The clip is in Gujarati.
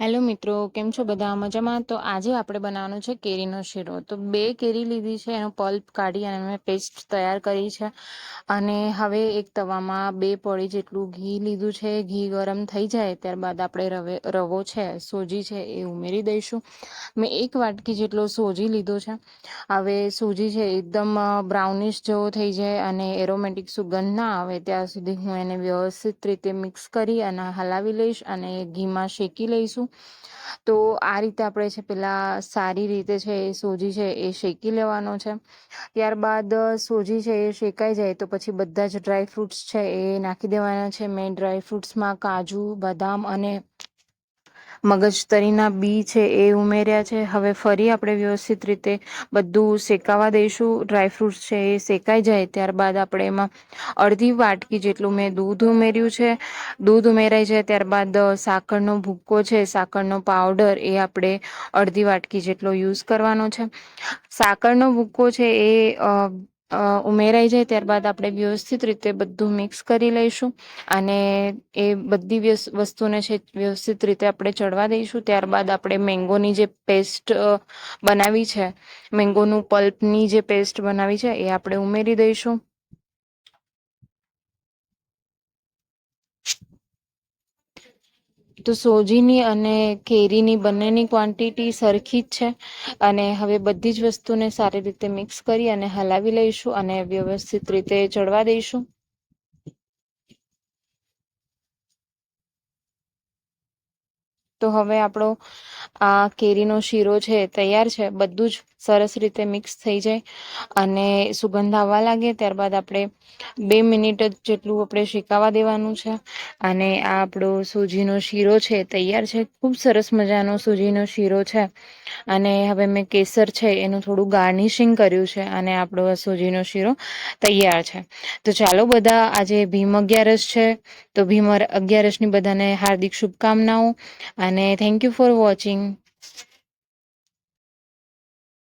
હેલો મિત્રો, કેમ છો બધા? મજામાં? તો આજે આપણે બનાવવાનું છે કેરીનો શીરો. તો બે કેરી લીધી છે, એનો પલ્પ કાઢી અને મેં પેસ્ટ તૈયાર કરી છે. અને હવે એક તવામાં બે પડી જેટલું ઘી લીધું છે. ઘી ગરમ થઈ જાય ત્યારબાદ આપણે રવે, રવો છે, સોજી છે એ ઉમેરી દઈશું. મેં એક વાટકી જેટલો સોજી લીધો છે. હવે સોજી છે એકદમ બ્રાઉનિશ જેવો થઈ જાય અને એરોમેટિક સુગંધ ના આવે ત્યાં સુધી હું એને વ્યવસ્થિત રીતે મિક્સ કરી અને હલાવી લઈશ અને ઘીમાં શેકી લઈશું. તો આ રીતે આપણે છે પેલા સારી રીતે છે એ સોજી છે એ શેકી લેવાનો છે. ત્યારબાદ સોજી છે એ શેકાઈ જાય તો પછી બધા જ ડ્રાય ફ્રૂટ્સ છે એ નાખી દેવાના છે. મેં ડ્રાય ફ્રૂટ્સમાં કાજુ, બદામ અને મગજતરીના બી છે એ ઉમેર્યા છે. હવે ફરી આપણે વ્યવસ્થિત રીતે બધું શેકાવા દઈશું. ડ્રાયફ્રૂટ્સ છે એ શેકાઈ જાય ત્યારબાદ આપણે એમાં અડધી વાટકી જેટલું મેં દૂધ ઉમેર્યું છે. દૂધ ઉમેરાય છે ત્યારબાદ સાકરનો ભૂક્કો છે. સાકરનો પાવડર એ આપણે અડધી વાટકી જેટલો યુઝ કરવાનો છે. સાકરનો ભૂક્કો છે એ ઉમેરાઈ જાય ત્યારબાદ આપણે વ્યવસ્થિત રીતે બધું મિક્સ કરી લઈશું અને એ બધી વસ્તુને છે, વ્યવસ્થિત રીતે આપણે ચડવા દઈશું. ત્યારબાદ આપણે મેંગોની જે પેસ્ટ બનાવી છે, મેંગોનું પલ્પની જે પેસ્ટ બનાવી છે, એ આપણે ઉમેરી દઈશું. તો સોજીની અને કેરીની બંનેની ક્વોન્ટિટી સરખી જ છે. અને હવે બધી જ વસ્તુને સારી રીતે મિક્સ કરી અને હલાવી લઈશું અને વ્યવસ્થિત રીતે ચડવા દઈશું. તો હવે આપણો આ કેરીનો શીરો છે, તૈયાર છે, બધું જ સરસ રીતે મિક્સ થઈ જાય અને સુગંધ આવવા લાગે, ત્યારબાદ આપણે બે મિનિટ જેટલું આપણે શેકાવા દેવાનું છે અને આ આપણો સૂજીનો શીરો છે, તૈયાર છે, ખૂબ સરસ મજાનો સૂજીનો શીરો છે અને હવે મેં કેસર છે, એનું થોડું ગાર્નિશિંગ કર્યું છે અને આપણો સૂજીનો શીરો તૈયાર છે. તો ચાલો બધા, આજે ભીમ અગિયારસ છે, તો ભીમ અગિયારસની બધાને હાર્દિક શુભકામનાઓ અને થેન્ક યુ ફોર વોચિંગ